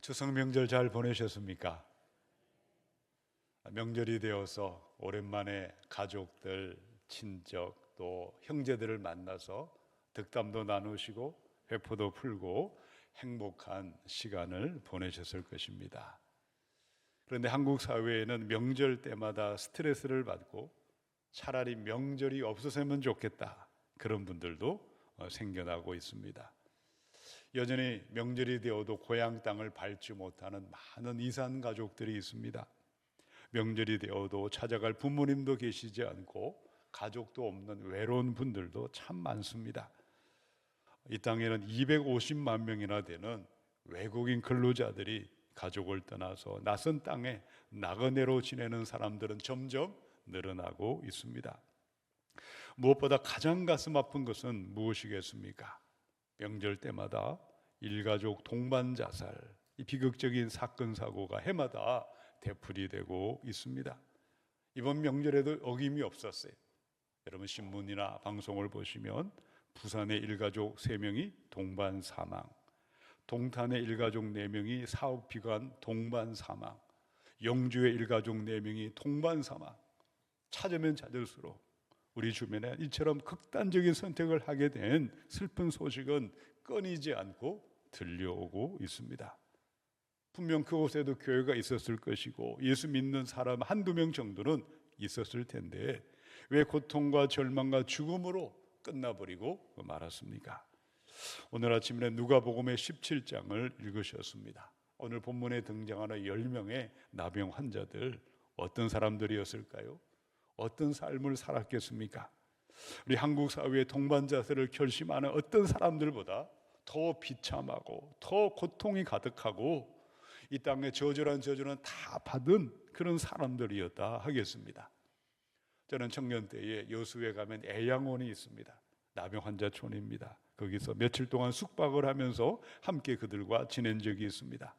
추석 명절 잘 보내셨습니까? 명절이 되어서 오랜만에 가족들, 친척 또 형제들을 만나서 덕담도 나누시고 회포도 풀고 행복한 시간을 보내셨을 것입니다. 그런데 한국 사회에는 명절 때마다 스트레스를 받고 차라리 명절이 없었으면 좋겠다 그런 분들도 어, 생겨나고 있습니다. 여전히 명절이 되어도 고향 땅을 밟지 못하는 많은 이산 가족들이 있습니다. 명절이 되어도 찾아갈 부모님도 계시지 않고 가족도 없는 외로운 분들도 참 많습니다. 이 땅에는 250만 명이나 되는 외국인 근로자들이 가족을 떠나서 낯선 땅에 나그네로 지내는 사람들은 점점 늘어나고 있습니다. 무엇보다 가장 가슴 아픈 것은 무엇이겠습니까? 명절 때마다 일가족 동반 자살, 이 비극적인 사건 사고가 해마다 되풀이되고 있습니다. 이번 명절에도 어김이 없었어요. 여러분 신문이나 방송을 보시면 부산의 일가족 세 명이 동반 사망, 동탄의 일가족 네 명이 사업 비관 동반 사망, 영주의 일가족 네 명이 동반 사망. 찾으면 찾을수록 우리 주변에 이처럼 극단적인 선택을 하게 된 슬픈 소식은 끊이지 않고 들려오고 있습니다. 분명 그곳에도 교회가 있었을 것이고 예수 믿는 사람 한두 명 정도는 있었을 텐데 왜 고통과 절망과 죽음으로 끝나버리고 말았습니까? 오늘 아침에 누가복음의 17장을 읽으셨습니다. 오늘 본문에 등장하는 10명의 나병 환자들 어떤 사람들이었을까요? 어떤 삶을 살았겠습니까? 우리 한국 사회의 동반 자세를 결심하는 어떤 사람들보다 더 비참하고 더 고통이 가득하고 이 땅의 저주란 저주는 다 받은 그런 사람들이었다 하겠습니다. 저는 청년 때에 여수에 가면 애양원이 있습니다. 나병 환자촌입니다. 거기서 며칠 동안 숙박을 하면서 함께 그들과 지낸 적이 있습니다.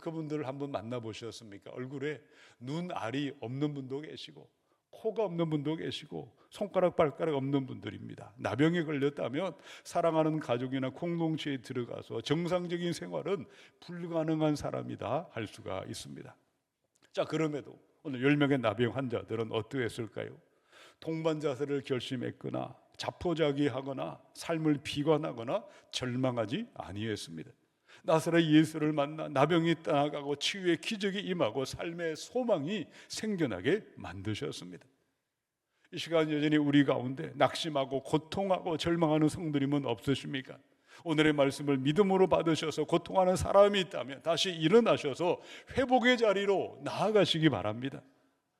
그분들을 한번 만나보셨습니까? 얼굴에 눈알이 없는 분도 계시고 코가 없는 분도 계시고 손가락 발가락 없는 분들입니다. 나병에 걸렸다면 사랑하는 가족이나 공동체에 들어가서 정상적인 생활은 불가능한 사람이다 할 수가 있습니다. 자 그럼에도 오늘 10명의 나병 환자들은 어떠했을까요? 동반 자세를 결심했거나 자포자기하거나 삶을 비관하거나 절망하지 아니했습니다. 나사렛 예수를 만나 나병이 떠나가고 치유의 기적이 임하고 삶의 소망이 생겨나게 만드셨습니다. 이 시간 여전히 우리 가운데 낙심하고 고통하고 절망하는 성도님은 없으십니까? 오늘의 말씀을 믿음으로 받으셔서 고통하는 사람이 있다면 다시 일어나셔서 회복의 자리로 나아가시기 바랍니다.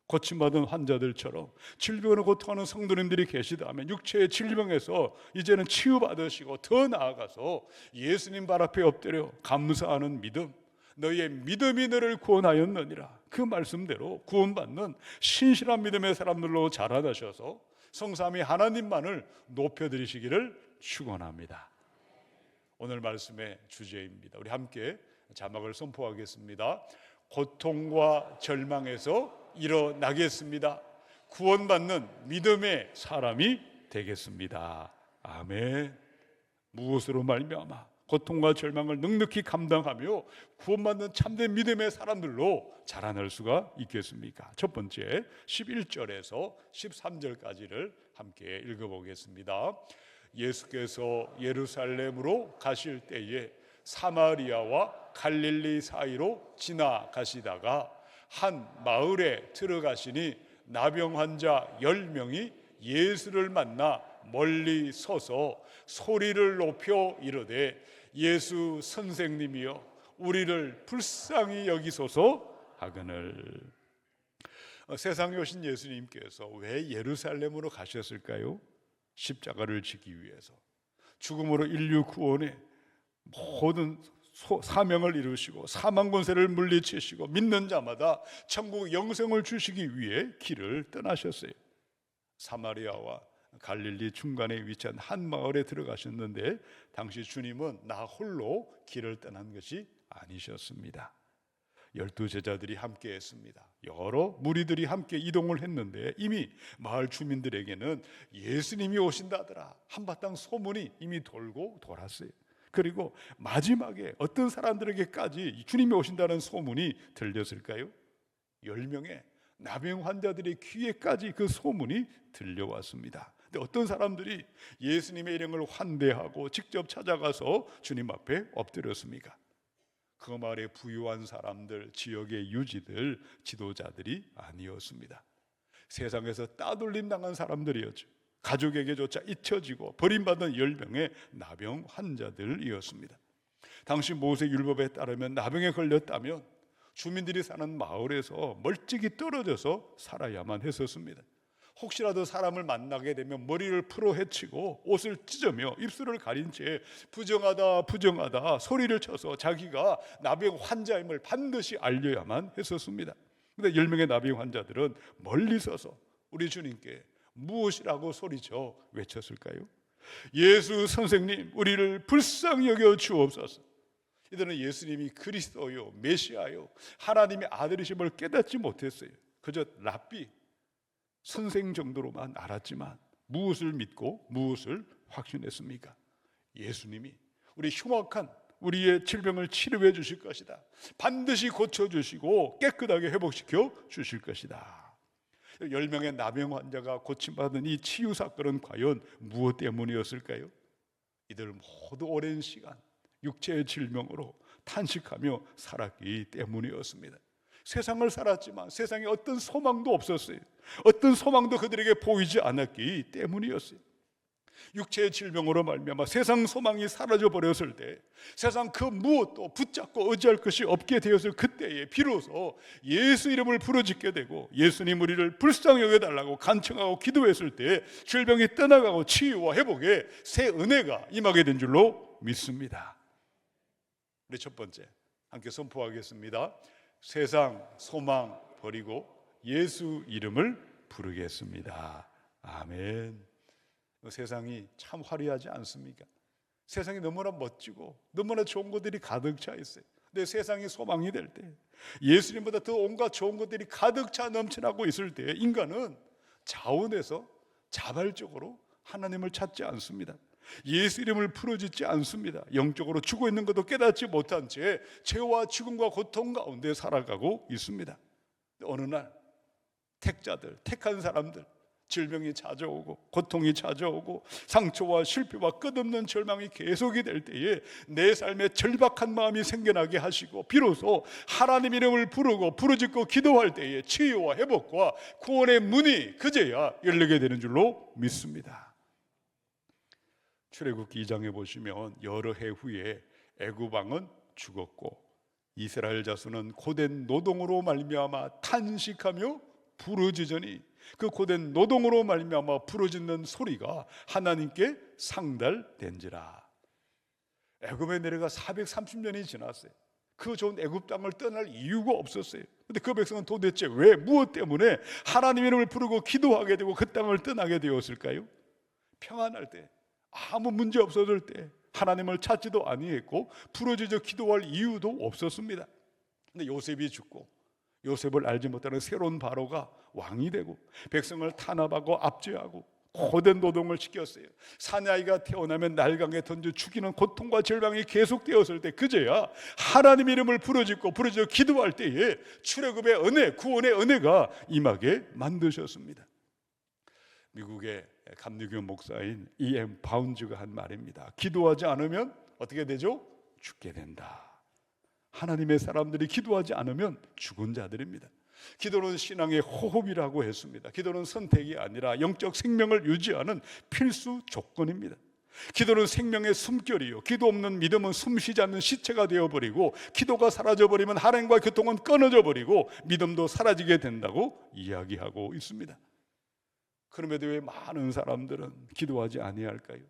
고침받은 환자들처럼 질병으로 고통하는 성도님들이 계시다면 육체의 질병에서 이제는 치유받으시고 더 나아가서 예수님 발 앞에 엎드려 감사하는 믿음 너희의 믿음이 너를 구원하였느니라 그 말씀대로 구원받는 신실한 믿음의 사람들로 자라나셔서 성삼위 하나님만을 높여드리시기를 축원합니다. 오늘 말씀의 주제입니다. 우리 함께 자막을 선포하겠습니다. 고통과 절망에서 일어나겠습니다. 구원받는 믿음의 사람이 되겠습니다. 아멘. 무엇으로 말미암아 고통과 절망을 넉넉히 감당하며 구원받는 참된 믿음의 사람들로 자라날 수가 있겠습니까? 첫 번째 11절에서 13절까지를 함께 읽어보겠습니다. 예수께서 예루살렘으로 가실 때에 사마리아와 갈릴리 사이로 지나가시다가 한 마을에 들어가시니 나병 환자 열 명이 예수를 만나 멀리 서서 소리를 높여 이르되 예수 선생님이여 우리를 불쌍히 여기소서 하거늘 어, 세상에 오신 예수님께서 왜 예루살렘으로 가셨을까요? 십자가를 지기 위해서 죽음으로 인류 구원에 모든 사명을 이루시고 사망 권세를 물리치시고 믿는 자마다 천국 영생을 주시기 위해 길을 떠나셨어요. 사마리아와 갈릴리 중간에 위치한 한 마을에 들어가셨는데 당시 주님은 나 홀로 길을 떠난 것이 아니셨습니다. 열두 제자들이 함께 했습니다. 여러 무리들이 함께 이동을 했는데 이미 마을 주민들에게는 예수님이 오신다더라. 한바탕 소문이 이미 돌고 돌았어요. 그리고 마지막에 어떤 사람들에게까지 주님이 오신다는 소문이 들렸을까요? 열 명의 나병 환자들의 귀에까지 그 소문이 들려왔습니다. 근데 어떤 사람들이 예수님의 이름을 환대하고 직접 찾아가서 주님 앞에 엎드렸습니까? 그 말에 부유한 사람들, 지역의 유지들, 지도자들이 아니었습니다. 세상에서 따돌림 당한 사람들이었죠. 가족에게조차 잊혀지고 버림받은 열 명의 나병 환자들이었습니다. 당시 모세 율법에 따르면 나병에 걸렸다면 주민들이 사는 마을에서 멀찍이 떨어져서 살아야만 했었습니다. 혹시라도 사람을 만나게 되면 머리를 풀어 헤치고 옷을 찢으며 입술을 가린 채 부정하다 부정하다 소리를 쳐서 자기가 나병 환자임을 반드시 알려야만 했었습니다. 근데 열 명의 나병 환자들은 멀리 서서 우리 주님께 무엇이라고 소리쳐 외쳤을까요? 예수 선생님, 우리를 불쌍히 여겨 주옵소서. 이들은 예수님이 그리스도요, 메시아요, 하나님의 아들이심을 깨닫지 못했어요. 그저 랍비, 선생 정도로만 알았지만 무엇을 믿고 무엇을 확신했습니까? 예수님이 우리 흉악한 우리의 질병을 치료해 주실 것이다. 반드시 고쳐 주시고 깨끗하게 회복시켜 주실 것이다. 열 명의 나병 환자가 고침받은 이 치유 사건은 과연 무엇 때문이었을까요? 이들 모두 오랜 시간 육체의 질병으로 탄식하며 살았기 때문이었습니다. 세상을 살았지만 세상에 어떤 소망도 없었어요. 어떤 소망도 그들에게 보이지 않았기 때문이었어요. 육체의 질병으로 말미암아 세상 소망이 사라져 버렸을 때 세상 그 무엇도 붙잡고 의지할 것이 없게 되었을 그때에 비로소 예수 이름을 부르짖게 되고 예수님 우리를 불쌍히 여겨 달라고 간청하고 기도했을 때 질병이 떠나가고 치유와 회복에 새 은혜가 임하게 된 줄로 믿습니다. 우리 첫 번째 함께 선포하겠습니다. 세상 소망 버리고 예수 이름을 부르겠습니다. 아멘. 세상이 참 화려하지 않습니까? 세상이 너무나 멋지고 너무나 좋은 것들이 가득 차 있어요. 근데 세상이 소망이 될 때, 예수님보다 더 온갖 좋은 것들이 가득 차 넘쳐나고 있을 때, 인간은 자원에서 자발적으로 하나님을 찾지 않습니다. 예수 이름을 풀어짓지 않습니다. 영적으로 죽어 있는 것도 깨닫지 못한 채 죄와 죽음과 고통 가운데 살아가고 있습니다. 어느 날 택자들, 택한 사람들, 질병이 찾아오고 고통이 찾아오고 상처와 실패와 끝없는 절망이 계속이 될 때에 내 삶에 절박한 마음이 생겨나게 하시고 비로소 하나님 이름을 부르고 부르짖고 기도할 때에 치유와 회복과 구원의 문이 그제야 열리게 되는 줄로 믿습니다. 출애굽기 2장에 보시면 여러 해 후에 애굽 왕은 죽었고 이스라엘 자손은 고된 노동으로 말미암아 탄식하며 부르짖으니 그 고된 노동으로 말미암아 부르짖는 소리가 하나님께 상달된지라. 애굽에 내려가 430년이 지났어요. 그 좋은 애굽 땅을 떠날 이유가 없었어요. 근데 그 백성은 도대체 왜 무엇 때문에 하나님 이름을 부르고 기도하게 되고 그 땅을 떠나게 되었을까요? 평안할 때 아무 문제 없어질 때 하나님을 찾지도 아니했고 부르짖어 기도할 이유도 없었습니다. 근데 요셉이 죽고 요셉을 알지 못하는 새로운 바로가 왕이 되고 백성을 탄압하고 압제하고 고된 노동을 시켰어요. 사내아이가 태어나면 날강에 던져 죽이는 고통과 절망이 계속되었을 때 그제야 하나님 이름을 부르짖고 부르짖어 기도할 때에 출애굽의 은혜, 구원의 은혜가 임하게 만드셨습니다. 미국의 감리교 목사인 E.M. 바운즈가 한 말입니다. 기도하지 않으면 어떻게 되죠? 죽게 된다. 하나님의 사람들이 기도하지 않으면 죽은 자들입니다. 기도는 신앙의 호흡이라고 했습니다. 기도는 선택이 아니라 영적 생명을 유지하는 필수 조건입니다. 기도는 생명의 숨결이요. 기도 없는 믿음은 숨쉬지 않는 시체가 되어버리고 기도가 사라져버리면 하나님과 교통은 끊어져 버리고 믿음도 사라지게 된다고 이야기하고 있습니다. 그럼에도 왜 많은 사람들은 기도하지 아니할까요?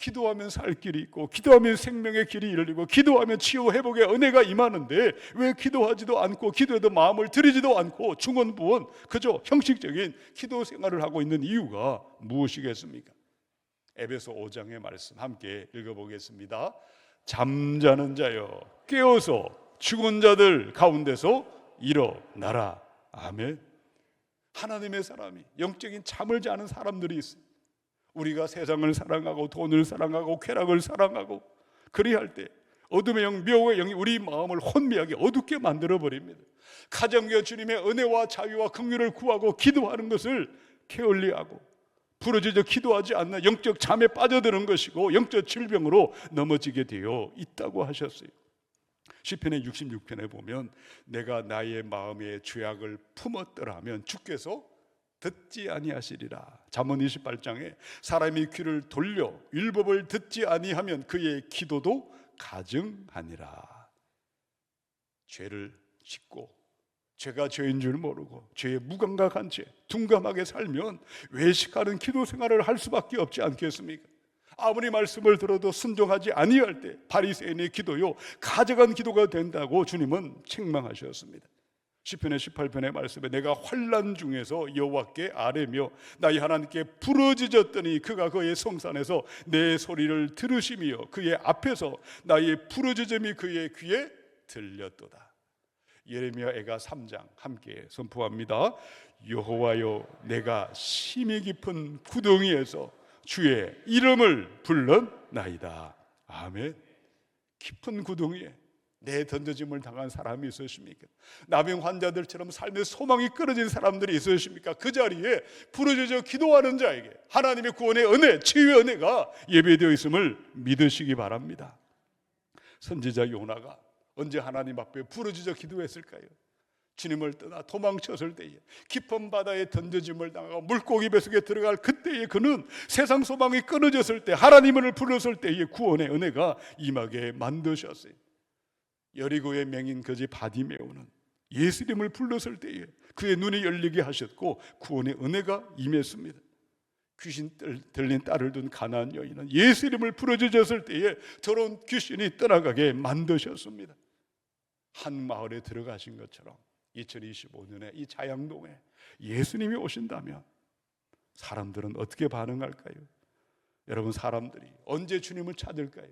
기도하면 살 길이 있고 기도하면 생명의 길이 열리고 기도하면 치유 회복의 은혜가 임하는데 왜 기도하지도 않고 기도에도 마음을 들이지도 않고 중언부언 그저 형식적인 기도 생활을 하고 있는 이유가 무엇이겠습니까? 에베소 5장의 말씀 함께 읽어보겠습니다. 잠자는 자여 깨어서 죽은 자들 가운데서 일어나라. 아멘. 하나님의 사람이 영적인 잠을 자는 사람들이 있어요. 우리가 세상을 사랑하고 돈을 사랑하고 쾌락을 사랑하고 그리할 때 어둠의 영, 미혹의 영이 우리 마음을 혼미하게 어둡게 만들어 버립니다. 가정교 주님의 은혜와 자유와 긍휼을 구하고 기도하는 것을 게을리하고 부러지져 기도하지 않는 영적 잠에 빠져드는 것이고 영적 질병으로 넘어지게 되어 있다고 하셨어요. 시편의 66편에 보면 내가 나의 마음의 죄악을 품었더라면 주께서 듣지 아니하시리라. 잠언 28장에 사람이 귀를 돌려 율법을 듣지 아니하면 그의 기도도 가증하니라. 죄를 짓고 죄가 죄인 줄 모르고 죄에 무감각한 채 둔감하게 살면 외식하는 기도 생활을 할 수밖에 없지 않겠습니까? 아무리 말씀을 들어도 순종하지 아니할 때 바리새인의 기도요 가져간 기도가 된다고 주님은 책망하셨습니다. 시편의 18편의 말씀에 내가 환란 중에서 여호와께 아뢰며 나의 하나님께 부르짖었더니 그가 그의 성산에서 내 소리를 들으시며 그의 앞에서 나의 부르짖음이 그의 귀에 들렸도다. 예레미야 애가 3장 함께 선포합니다. 여호와여 내가 심히 깊은 구덩이에서 주의 이름을 불렀나이다. 아멘. 깊은 구덩이에 내 던져짐을 당한 사람이 있으십니까? 나병 환자들처럼 삶의 소망이 끊어진 사람들이 있으십니까? 그 자리에 부르짖어 기도하는 자에게 하나님의 구원의 은혜, 치유의 은혜가 예배되어 있음을 믿으시기 바랍니다. 선지자 요나가 언제 하나님 앞에 부르짖어 기도했을까요? 주님을 떠나 도망쳤을 때에 깊은 바다에 던져짐을 당하고 물고기 뱃속에 들어갈 그때에 그는 세상 소망이 끊어졌을 때 하나님을 불렀을 때에 구원의 은혜가 임하게 만드셨어요. 여리고의 맹인 거지 바디메오는 예수 이름을 불렀을 때에 그의 눈이 열리게 하셨고 구원의 은혜가 임했습니다. 귀신 들린 딸을 둔 가나안 여인은 예수 이름을 부르짖었을 때에 더러운 귀신이 떠나가게 만드셨습니다. 한 마을에 들어가신 것처럼 2025년에 이 자양동에 예수님이 오신다면 사람들은 어떻게 반응할까요? 여러분 사람들이 언제 주님을 찾을까요?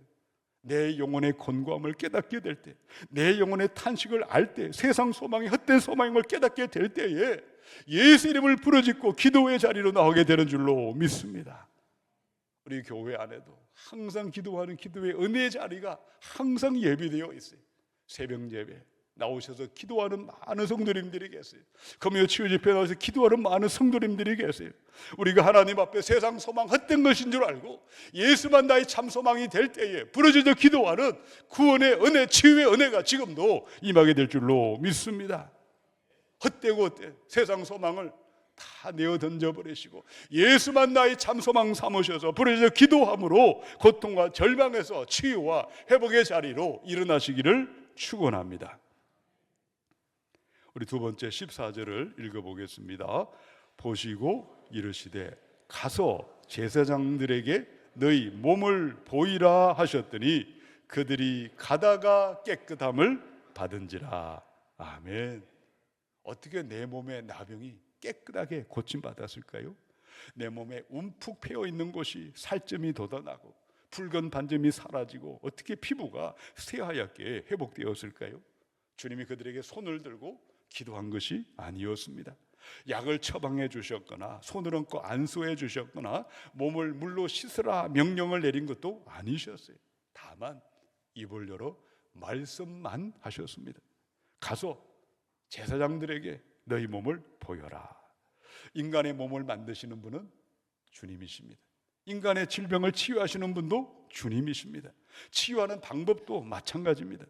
내 영혼의 곤고함을 깨닫게 될 때, 내 영혼의 탄식을 알 때, 세상 소망이 헛된 소망을 깨닫게 될 때에 예수 이름을 부르짖고 기도의 자리로 나오게 되는 줄로 믿습니다. 우리 교회 안에도 항상 기도하는 기도의 은혜의 자리가 항상 예비되어 있어요. 새벽 예배 나오셔서 기도하는 많은 성도님들이 계세요. 금요 치유 집회 나와서 기도하는 많은 성도님들이 계세요. 우리가 하나님 앞에 세상 소망 헛된 것인 줄 알고 예수만 나의 참 소망이 될 때에 부르짖어 기도하는 구원의 은혜, 치유의 은혜가 지금도 임하게 될 줄로 믿습니다. 헛되고 헛되 세상 소망을 다 내어 던져 버리시고 예수만 나의 참 소망 삼으셔서 부르짖어 기도함으로 고통과 절망에서 치유와 회복의 자리로 일어나시기를 축원합니다. 우리 두 번째 14절을 읽어보겠습니다. 보시고 이르시되 가서 제사장들에게 너희 몸을 보이라 하셨더니 그들이 가다가 깨끗함을 받은지라. 아멘. 어떻게 내 몸의 나병이 깨끗하게 고침 받았을까요? 내 몸에 움푹 패여 있는 곳이 살점이 돋아나고 붉은 반점이 사라지고 어떻게 피부가 새하얗게 회복되었을까요? 주님이 그들에게 손을 들고 기도한 것이 아니었습니다. 약을 처방해 주셨거나 손을 얹고 안수해 주셨거나 몸을 물로 씻으라 명령을 내린 것도 아니셨어요. 다만 입을 열어 말씀만 하셨습니다. 가서 제사장들에게 너희 몸을 보여라. 인간의 몸을 만드시는 분은 주님이십니다. 인간의 질병을 치유하시는 분도 주님이십니다. 치유하는 방법도 마찬가지입니다.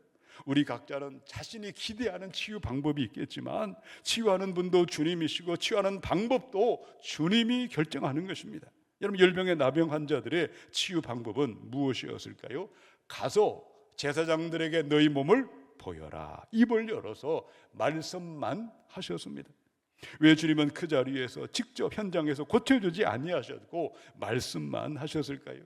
우리 각자는 자신이 기대하는 치유 방법이 있겠지만 치유하는 분도 주님이시고 치유하는 방법도 주님이 결정하는 것입니다. 여러분 열병의 나병 환자들의 치유 방법은 무엇이었을까요? 가서 제사장들에게 너희 몸을 보여라. 입을 열어서 말씀만 하셨습니다. 왜 주님은 그 자리에서 직접 현장에서 고쳐주지 아니하셨고 말씀만 하셨을까요?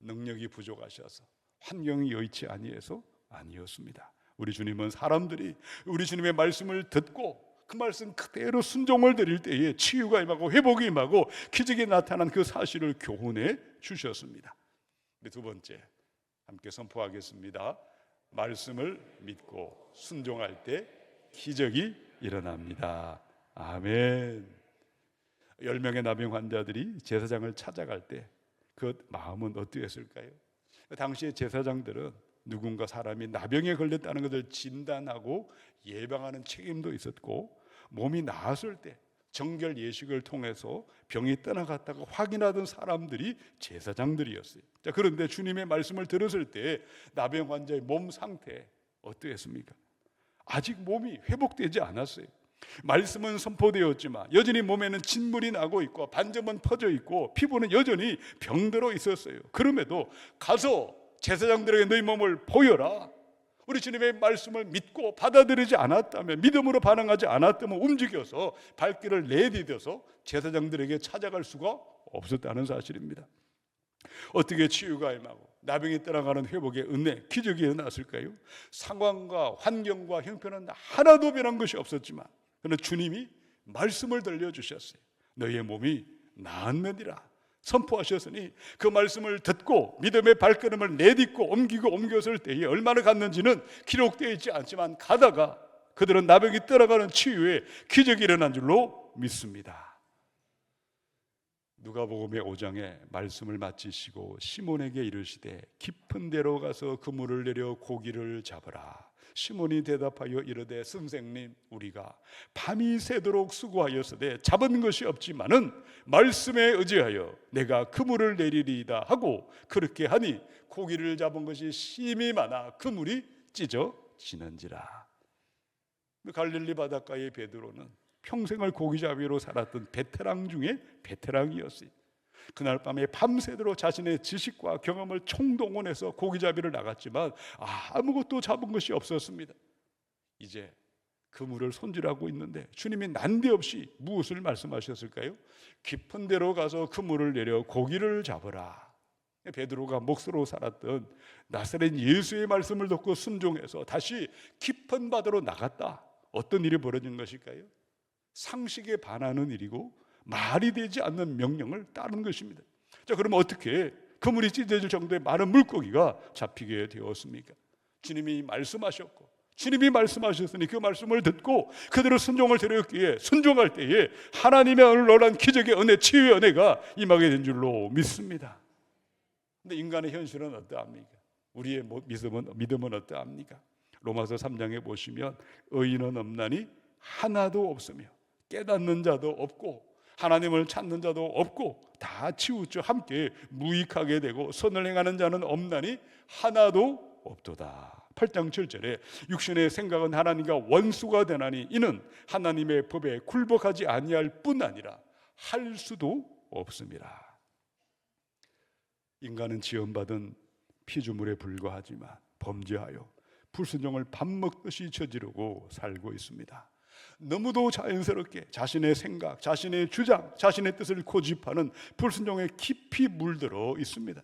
능력이 부족하셔서 환경이 여의치 아니해서 아니었습니다. 우리 주님은 사람들이 우리 주님의 말씀을 듣고 그 말씀 그대로 순종을 드릴 때에 치유가 임하고 회복이 임하고 기적이 나타난 그 사실을 교훈해 주셨습니다. 두 번째 함께 선포하겠습니다. 말씀을 믿고 순종할 때 기적이 일어납니다. 아멘. 열 명의 나병 환자들이 제사장을 찾아갈 때 그 마음은 어떠했을까요? 당시의 제사장들은 누군가 사람이 나병에 걸렸다는 것을 진단하고 예방하는 책임도 있었고 몸이 나았을 때 정결 예식을 통해서 병이 떠나갔다고 확인하던 사람들이 제사장들이었어요. 자, 그런데 주님의 말씀을 들었을 때 나병 환자의 몸 상태 어떠했습니까? 아직 몸이 회복되지 않았어요. 말씀은 선포되었지만 여전히 몸에는 진물이 나고 있고 반점은 퍼져 있고 피부는 여전히 병들어 있었어요. 그럼에도 가서 제사장들에게 너희 몸을 보여라. 우리 주님의 말씀을 믿고 받아들이지 않았다면 믿음으로 반응하지 않았다면 움직여서 발길을 내디뎌서 제사장들에게 찾아갈 수가 없었다는 사실입니다. 어떻게 치유가 임하고 나병이 떠나가는 회복의 은혜, 기적이 일어났을까요? 상황과 환경과 형편은 하나도 변한 것이 없었지만 그러나 주님이 말씀을 들려주셨어요. 너희의 몸이 나았느니라 선포하셨으니 그 말씀을 듣고 믿음의 발걸음을 내딛고 옮기고 옮겼을 때에 얼마나 갔는지는 기록되어 있지 않지만 가다가 그들은 나병이 떠나가는 치유에 기적이 일어난 줄로 믿습니다. 누가복음의 5장에 말씀을 마치시고 시몬에게 이르시되 깊은 데로 가서 그물을 내려 고기를 잡으라. 시몬이 대답하여 이르되 선생님 우리가 밤이 새도록 수고하였으되 잡은 것이 없지만은 말씀에 의지하여 내가 그물을 내리리이다 하고 그렇게 하니 고기를 잡은 것이 심히 많아 그물이 찢어지는지라. 갈릴리 바닷가의 베드로는 평생을 고기잡이로 살았던 베테랑 중에 베테랑이었어요. 그날 밤에 밤새도록 자신의 지식과 경험을 총동원해서 고기잡이를 나갔지만 아무것도 잡은 것이 없었습니다. 이제 그물을 손질하고 있는데 주님이 난데없이 무엇을 말씀하셨을까요? 깊은 데로 가서 그물을 내려 고기를 잡으라. 베드로가 목수로 살았던 나사렛 예수의 말씀을 듣고 순종해서 다시 깊은 바다로 나갔다. 어떤 일이 벌어진 것일까요? 상식에 반하는 일이고 말이 되지 않는 명령을 따른 것입니다. 자, 그러면 어떻게 그물이 찢어질 정도의 많은 물고기가 잡히게 되었습니까? 주님이 말씀하셨고 주님이 말씀하셨으니 그 말씀을 듣고 그대로 순종을 드렸기에 순종할 때에 하나님의 얼로란 기적의 은혜, 치유의 은혜가 임하게 된 줄로 믿습니다. 근데 인간의 현실은 어떠합니까? 우리의 믿음은 믿음은 어떠합니까? 로마서 3장에 보시면 의인은 없나니 하나도 없으며 깨닫는 자도 없고 하나님을 찾는 자도 없고 다 치우쳐 함께 무익하게 되고 선을 행하는 자는 없나니 하나도 없도다. 8장 7절에 육신의 생각은 하나님과 원수가 되나니 이는 하나님의 법에 굴복하지 아니할 뿐 아니라 할 수도 없습니다. 인간은 지원받은 피조물에 불과하지만 범죄하여 불순종을 밥 먹듯이 저지르고 살고 있습니다. 너무도 자연스럽게 자신의 생각, 자신의 주장, 자신의 뜻을 고집하는 불순종에 깊이 물들어 있습니다.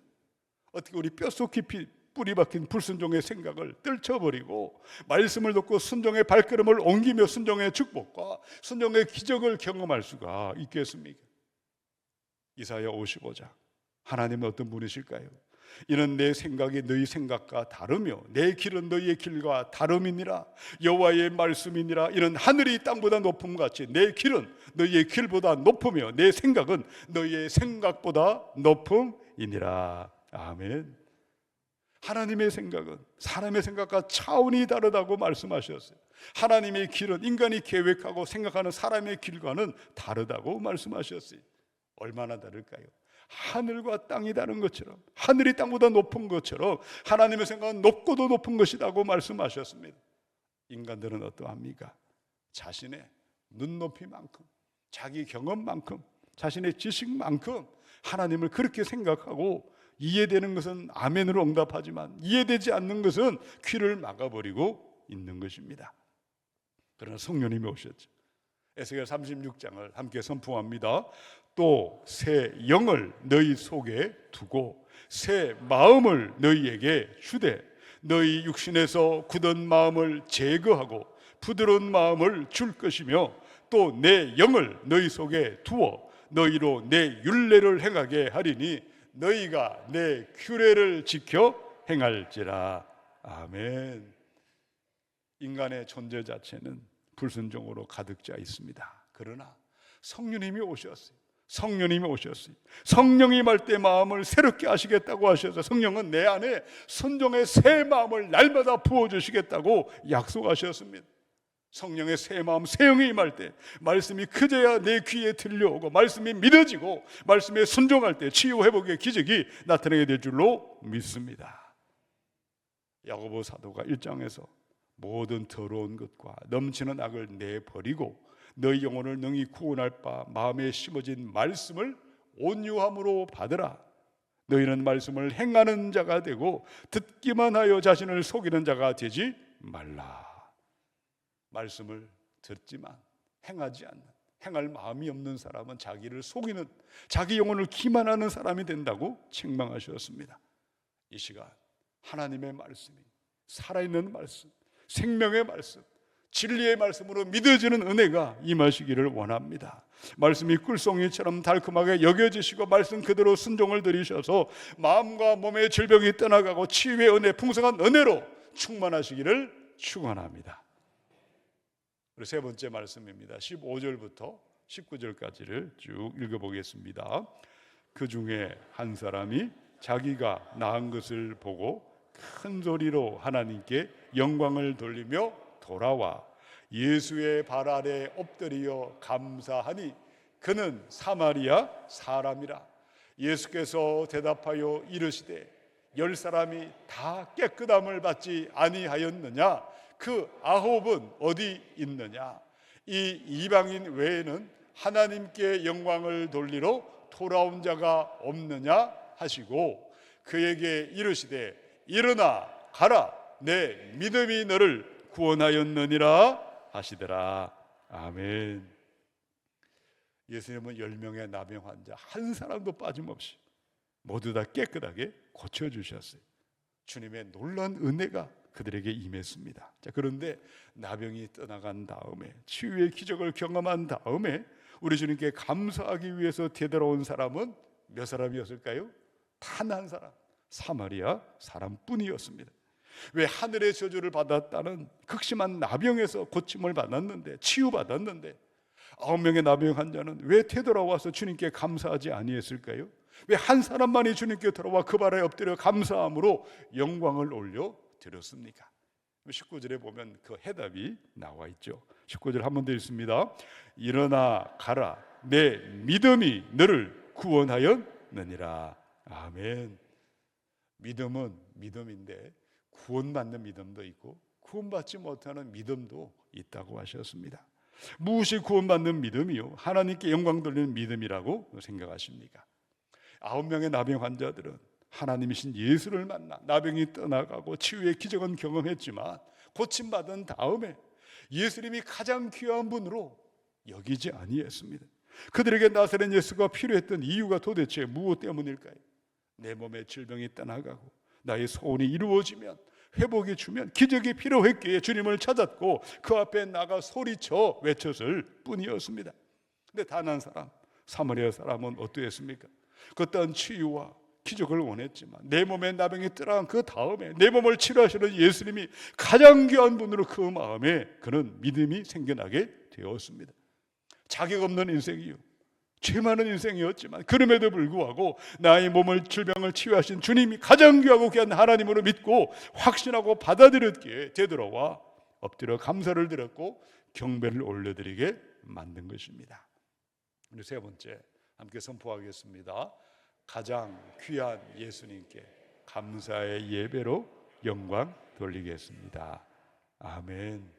어떻게 우리 뼛속 깊이 뿌리 박힌 불순종의 생각을 떨쳐버리고 말씀을 듣고 순종의 발걸음을 옮기며 순종의 축복과 순종의 기적을 경험할 수가 있겠습니까? 이사야 55장 하나님은 어떤 분이실까요? 이는 내 생각이 너희 생각과 다르며 내 길은 너희의 길과 다름이니라. 여호와의 말씀이니라. 이는 하늘이 땅보다 높음 같이 내 길은 너희의 길보다 높으며 내 생각은 너희의 생각보다 높음이니라. 아멘. 하나님의 생각은 사람의 생각과 차원이 다르다고 말씀하셨어요. 하나님의 길은 인간이 계획하고 생각하는 사람의 길과는 다르다고 말씀하셨어요. 얼마나 다를까요? 하늘과 땅이 다른 것처럼 하늘이 땅보다 높은 것처럼 하나님의 생각은 높고도 높은 것이라고 말씀하셨습니다. 인간들은 어떠합니까? 자신의 눈높이만큼 자기 경험만큼 자신의 지식만큼 하나님을 그렇게 생각하고 이해되는 것은 아멘으로 응답하지만 이해되지 않는 것은 귀를 막아버리고 있는 것입니다. 그러나 성령님이 오셨죠. 에스겔 36장을 함께 선포합니다. 또 새 영을 너희 속에 두고 새 마음을 너희에게 주되 너희 육신에서 굳은 마음을 제거하고 부드러운 마음을 줄 것이며 또 내 영을 너희 속에 두어 너희로 내 윤례를 행하게 하리니 너희가 내 규례를 지켜 행할지라 아멘. 인간의 존재 자체는 불순종으로 가득 차 있습니다. 그러나 성령님이 오셨어요. 성령님이 오셨어요. 성령이 말때 마음을 새롭게 하시겠다고 하셔서 성령은 내 안에 순종의 새 마음을 날마다 부어 주시겠다고 약속하셨습니다. 성령의 새 마음, 새 영이 임할 때 말씀이 그제야 내 귀에 들려오고 말씀이 믿어지고 말씀에 순종할 때 치유 회복의 기적이 나타나게 될 줄로 믿습니다. 야고보 사도가 1장에서 모든 더러운 것과 넘치는 악을 내버리고 너희 영혼을 능히 구원할 바 마음에 심어진 말씀을 온유함으로 받으라. 너희는 말씀을 행하는 자가 되고 듣기만 하여 자신을 속이는 자가 되지 말라. 말씀을 듣지만 행하지 않는 행할 마음이 없는 사람은 자기를 속이는 자기 영혼을 기만하는 사람이 된다고 책망하셨습니다. 이 시간 하나님의 말씀이 살아있는 말씀, 생명의 말씀, 진리의 말씀으로 믿어지는 은혜가 임하시기를 원합니다. 말씀이 꿀송이처럼 달콤하게 여겨지시고 말씀 그대로 순종을 들이셔서 마음과 몸의 질병이 떠나가고 치유의 은혜, 풍성한 은혜로 충만하시기를 축원합니다. 그리고 세 번째 말씀입니다. 15절부터 19절까지를 쭉 읽어보겠습니다. 그 중에 한 사람이 자기가 낳은 것을 보고 큰 소리로 하나님께 영광을 돌리며 돌아와 예수의 발 아래 엎드려 감사하니 그는 사마리아 사람이라. 예수께서 대답하여 이르시되 열 사람이 다 깨끗함을 받지 아니하였느냐? 그 아홉은 어디 있느냐? 이 이방인 외에는 하나님께 영광을 돌리러 돌아온 자가 없느냐? 하시고 그에게 이르시되 일어나 가라. 내 믿음이 너를 구원하였느니라 하시더라 아멘 예수님은 열 명의 나병 환자 한 사람도 빠짐없이 모두 다 깨끗하게 고쳐 주셨어요. 주님의 놀란 은혜가 그들에게 임했습니다. 자, 그런데 나병이 떠나간 다음에 치유의 기적을 경험한 다음에 우리 주님께 감사하기 위해서 되돌아온 사람은 몇 사람이었을까요? 단 한 사람, 사마리아 사람뿐이었습니다. 왜 하늘의 저주를 받았다는 극심한 나병에서 고침을 받았는데 치유받았는데 아홉 명의 나병 환자는 왜 되돌아와서 주님께 감사하지 아니했을까요? 왜 한 사람만이 주님께 돌아와 그 발에 엎드려 감사함으로 영광을 올려 드렸습니까? 19절에 보면 그 해답이 나와 있죠. 19절 한 번더 읽습니다. 일어나 가라. 내 믿음이 너를 구원하였느니라. 아멘. 믿음은 믿음인데 구원받는 믿음도 있고 구원받지 못하는 믿음도 있다고 하셨습니다. 무엇이 구원받는 믿음이요? 하나님께 영광 돌리는 믿음이라고 생각하십니까? 아홉 명의 나병 환자들은 하나님이신 예수를 만나 나병이 떠나가고 치유의 기적은 경험했지만 고침받은 다음에 예수님이 가장 귀한 분으로 여기지 아니했습니다. 그들에게 나사렛 예수가 필요했던 이유가 도대체 무엇 때문일까요? 내 몸의 질병이 떠나가고 나의 소원이 이루어지면 회복이 주면 기적이 필요했기에 주님을 찾았고 그 앞에 나가 소리쳐 외쳤을 뿐이었습니다. 근데 단 한 사람 사마리아 사람은 어떠했습니까? 그 어떤 치유와 기적을 원했지만 내 몸에 나병이 떠나간 그 다음에 내 몸을 치료하시는 예수님이 가장 귀한 분으로 그 마음에 그는 믿음이 생겨나게 되었습니다. 자격 없는 인생이요. 죄 많은 인생이었지만 그럼에도 불구하고 나의 몸을 질병을 치유하신 주님이 가장 귀하고 귀한 하나님으로 믿고 확신하고 받아들였기에 되돌아와 엎드려 감사를 드렸고 경배를 올려드리게 만든 것입니다. 우리 세 번째 함께 선포하겠습니다. 가장 귀한 예수님께 감사의 예배로 영광 돌리겠습니다. 아멘.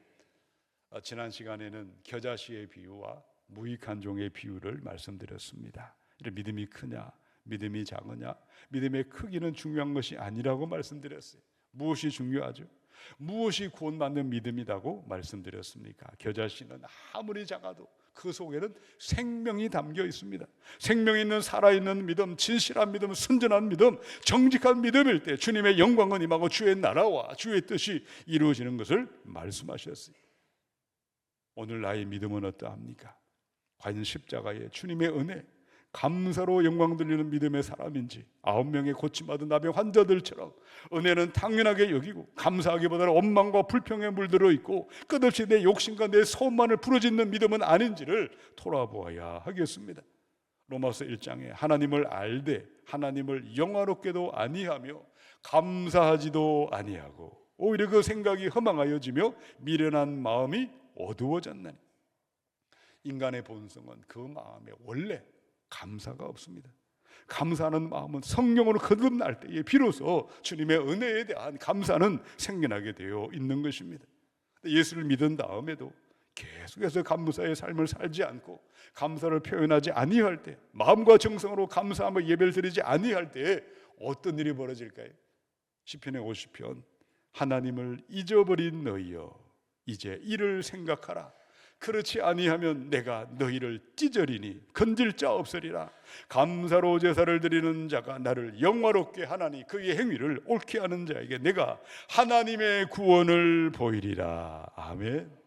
어, 지난 시간에는 겨자씨의 비유와 무익한 종의 비유를 말씀드렸습니다. 믿음이 크냐, 믿음이 작으냐, 믿음의 크기는 중요한 것이 아니라고 말씀드렸어요. 무엇이 중요하죠? 무엇이 구원받는 믿음이라고 말씀드렸습니까? 겨자씨는 아무리 작아도 그 속에는 생명이 담겨 있습니다. 생명 있는 살아있는 믿음, 진실한 믿음, 순전한 믿음, 정직한 믿음일 때 주님의 영광은 임하고 주의 나라와 주의 뜻이 이루어지는 것을 말씀하셨어요. 오늘 나의 믿음은 어떠합니까? 과연 십자가에 주님의 은혜, 감사로 영광 돌리는 믿음의 사람인지 아홉 명의 고침받은 나병 환자들처럼 은혜는 당연하게 여기고 감사하기보다는 원망과 불평에 물들어 있고 끝없이 내 욕심과 내 소원만을 부르짖는 믿음은 아닌지를 돌아보아야 하겠습니다. 로마서 1장에 하나님을 알되 하나님을 영화롭게도 아니하며 감사하지도 아니하고 오히려 그 생각이 허망하여지며 미련한 마음이 어두워졌나니 인간의 본성은 그 마음에 원래 감사가 없습니다. 감사하는 마음은 성령으로 거듭날 때에 비로소 주님의 은혜에 대한 감사는 생겨나게 되어 있는 것입니다. 예수를 믿은 다음에도 계속해서 감사의 삶을 살지 않고 감사를 표현하지 아니할 때 마음과 정성으로 감사하며 예배를 드리지 아니할 때 어떤 일이 벌어질까요? 시편의 50편 하나님을 잊어버린 너희여 이제 이를 생각하라 그렇지 아니하면 내가 너희를 찢으리니 건질 자 없으리라. 감사로 제사를 드리는 자가 나를 영화롭게 하나니 그의 행위를 옳게 하는 자에게 내가 하나님의 구원을 보이리라. 아멘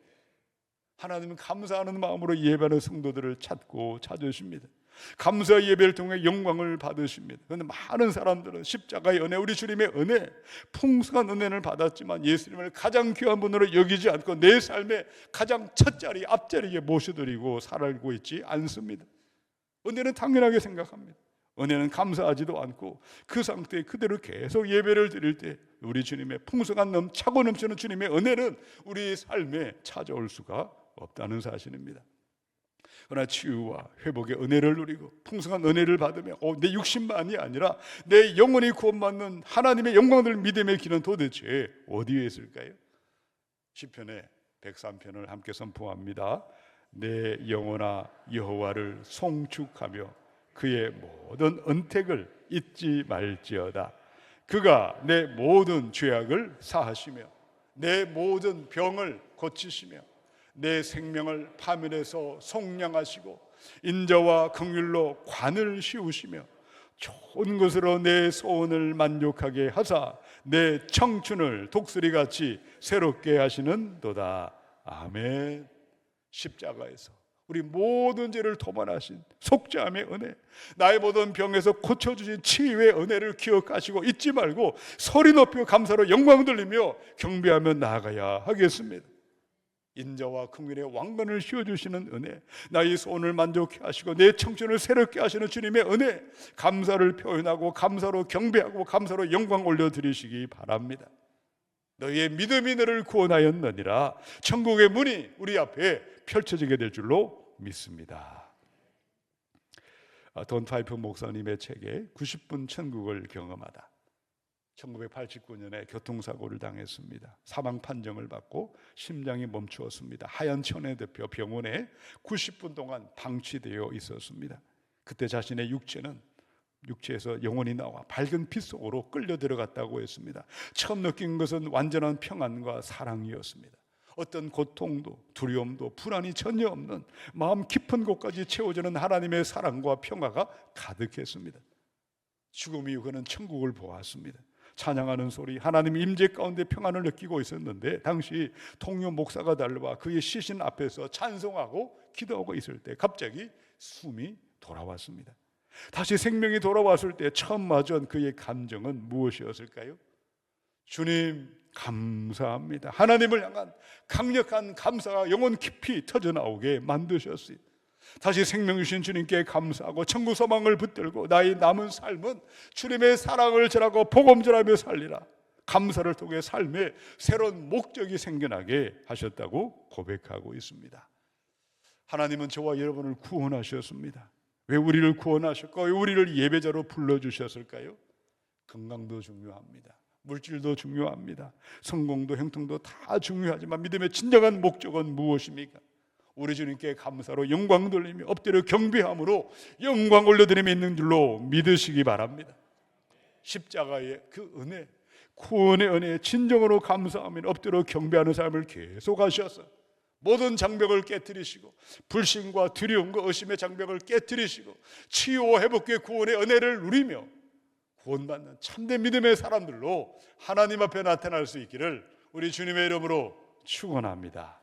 하나님은 감사하는 마음으로 예배하는 성도들을 찾고 찾으십니다. 감사 예배를 통해 영광을 받으십니다. 그런데 많은 사람들은 십자가의 은혜, 우리 주님의 은혜, 풍성한 은혜를 받았지만 예수님을 가장 귀한 분으로 여기지 않고 내 삶의 가장 첫 자리, 앞자리에 모셔드리고 살고 있지 않습니다. 은혜는 당연하게 생각합니다. 은혜는 감사하지도 않고 그 상태에 그대로 계속 예배를 드릴 때 우리 주님의 풍성한 넘 차고 넘치는 주님의 은혜는 우리 삶에 찾아올 수가 없다는 사실입니다. 그러나 치유와 회복의 은혜를 누리고 풍성한 은혜를 받으며 어, 내 육신만이 아니라 내 영혼이 구원받는 하나님의 영광을 믿음의 길은 도대체 어디에 있을까요? 시편의 103편을 함께 선포합니다. 내 영혼아 여호와를 송축하며 그의 모든 은택을 잊지 말지어다. 그가 내 모든 죄악을 사하시며 내 모든 병을 고치시며 내 생명을 파멸해서 속량하시고 인자와 긍휼로 관을 씌우시며 좋은 것으로 내 소원을 만족하게 하사 내 청춘을 독수리같이 새롭게 하시는도다. 아멘. 십자가에서 우리 모든 죄를 도만하신 속죄함의 은혜, 나의 모든 병에서 고쳐주신 치유의 은혜를 기억하시고 잊지 말고 소리 높여 감사로 영광 돌리며 경배하며 나아가야 하겠습니다. 인자와 긍휼의 왕관을 씌워주시는 은혜, 나의 소원을 만족해 하시고 내 청춘을 새롭게 하시는 주님의 은혜, 감사를 표현하고 감사로 경배하고 감사로 영광 올려드리시기 바랍니다. 너희의 믿음이 너를 구원하였느니라 천국의 문이 우리 앞에 펼쳐지게 될 줄로 믿습니다. 아, 돈 파이프 목사님의 책에 90분 천국을 경험하다. 1989년에 교통사고를 당했습니다. 사망 판정을 받고 심장이 멈추었습니다. 하얀 천혜대표 병원에 90분 동안 방치되어 있었습니다. 그때 자신의 육체는 육체에서 영혼이 나와 밝은 빛 속으로 끌려 들어갔다고 했습니다. 처음 느낀 것은 완전한 평안과 사랑이었습니다. 어떤 고통도 두려움도 불안이 전혀 없는 마음 깊은 곳까지 채워주는 하나님의 사랑과 평화가 가득했습니다. 죽음 이후 그는 천국을 보았습니다. 찬양하는 소리, 하나님 임재 가운데 평안을 느끼고 있었는데 당시 통요 목사가 달려와 그의 시신 앞에서 찬송하고 기도하고 있을 때 갑자기 숨이 돌아왔습니다. 다시 생명이 돌아왔을 때 처음 마주한 그의 감정은 무엇이었을까요? 주님 감사합니다. 하나님을 향한 강력한 감사가 영혼 깊이 터져 나오게 만드셨어요. 다시 생명 주신 주님께 감사하고 천국 소망을 붙들고 나의 남은 삶은 주님의 사랑을 전하고 복음 전하며 살리라. 감사를 통해 삶에 새로운 목적이 생겨나게 하셨다고 고백하고 있습니다. 하나님은 저와 여러분을 구원하셨습니다. 왜 우리를 구원하셨고 왜 우리를 예배자로 불러 주셨을까요? 건강도 중요합니다. 물질도 중요합니다. 성공도 형통도 다 중요하지만 믿음의 진정한 목적은 무엇입니까? 우리 주님께 감사로 영광 돌리며 엎드려 경배함으로 영광 올려드림에 있는 줄로 믿으시기 바랍니다. 십자가의 그 은혜, 구원의 은혜, 진정으로 감사하며 엎드려 경배하는 삶을 계속 하셔서 모든 장벽을 깨뜨리시고 불신과 두려움과 의심의 장벽을 깨뜨리시고 치유와 회복의 구원의 은혜를 누리며 구원받는 참된 믿음의 사람들로 하나님 앞에 나타날 수 있기를 우리 주님의 이름으로 축원합니다.